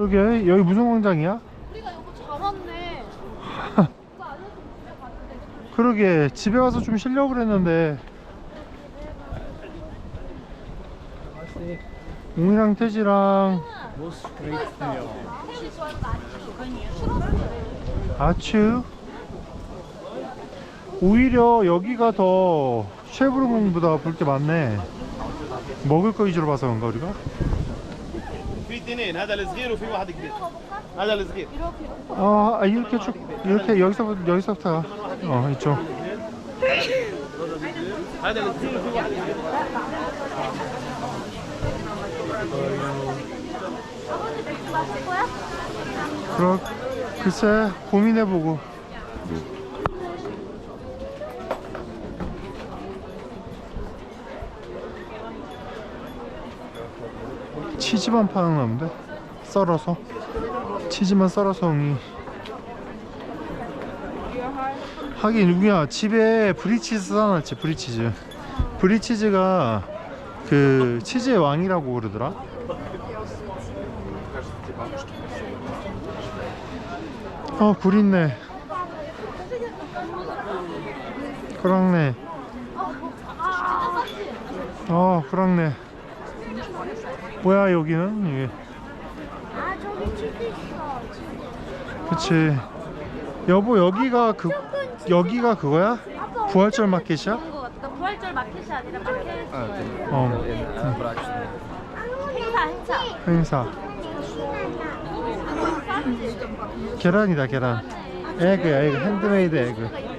여기 여기 무슨 광장이야? 우리가 여기 잘 왔네. 그러게 집에 가서 좀 쉬려고 그랬는데 웅이랑 태지랑 아추 오히려 여기가 더 쉐브르공보다 볼 게 많네 먹을 거 위주로 봐서 그런가 우리가? في اثنين هذا الصغير وفي واحد كبير هذا الصغير 아 아, 이렇게 쭉 이렇게 여기서부터 여기서부터 가. 어 이쪽 هذا الصغير وفي واحد كبير 그럼 글쎄 고민해보고 치즈만 파는 건데 썰어서 치즈만 썰어서 옹이 하긴 우리야 집에 브리치즈 사놨지 브리치즈 브리치즈가 그 치즈의 왕이라고 그러더라 어, 굴 있네. 그랑네. 어, 그랑네. 뭐야, 여기는? 이게. 아 저기 치즈 있어. 그치. 여보, 여기가 그, 여기가 그거야? 부활절 마켓이야? 그런 거 같다. 부활절 마켓이 아니라 마켓. 어, 행사 행사. 행사. 계란이다, 계란. 에그야, 에그. 핸드메이드 에그.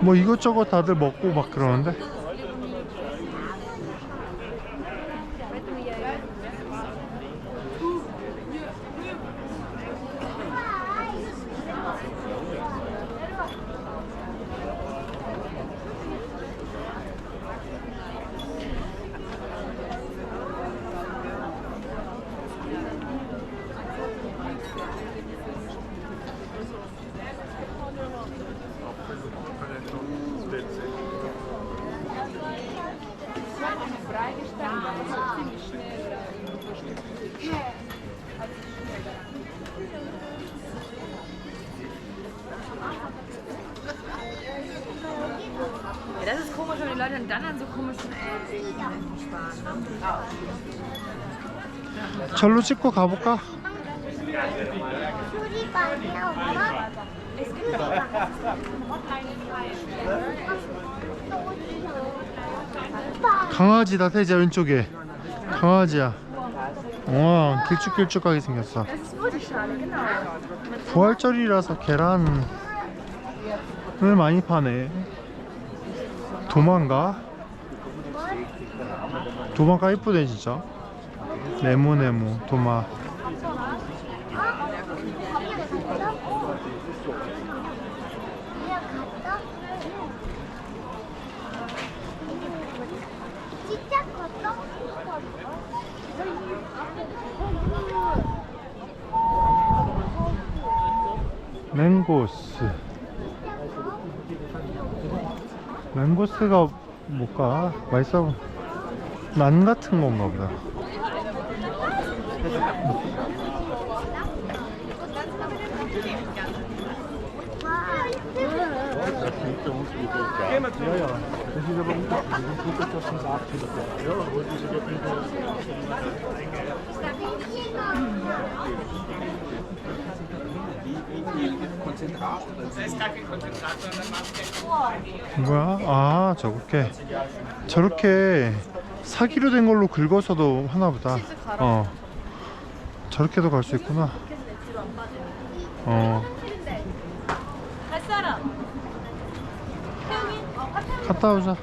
뭐 이것저것 다들 먹고 막 그러는데? Leute dann an so komischen äh, sparen. 절로 찍고 가볼까? 강아지다 태지야 왼쪽에 강아지야 와 길쭉길쭉하게 생겼어. 부활절이라서 계란을 많이 파네 도망가? 도망가 이쁘네 진짜 네모네모 도마? 맹고스 맹고스가 뭘까? 맛있어 난 같은 건가 보다 뭐야? 아 저렇게. 저렇게 사기로 된 걸로 긁어서도 하나 보다. 어. 저렇게도 갈 수 있구나. 어? 어, 갔다 오자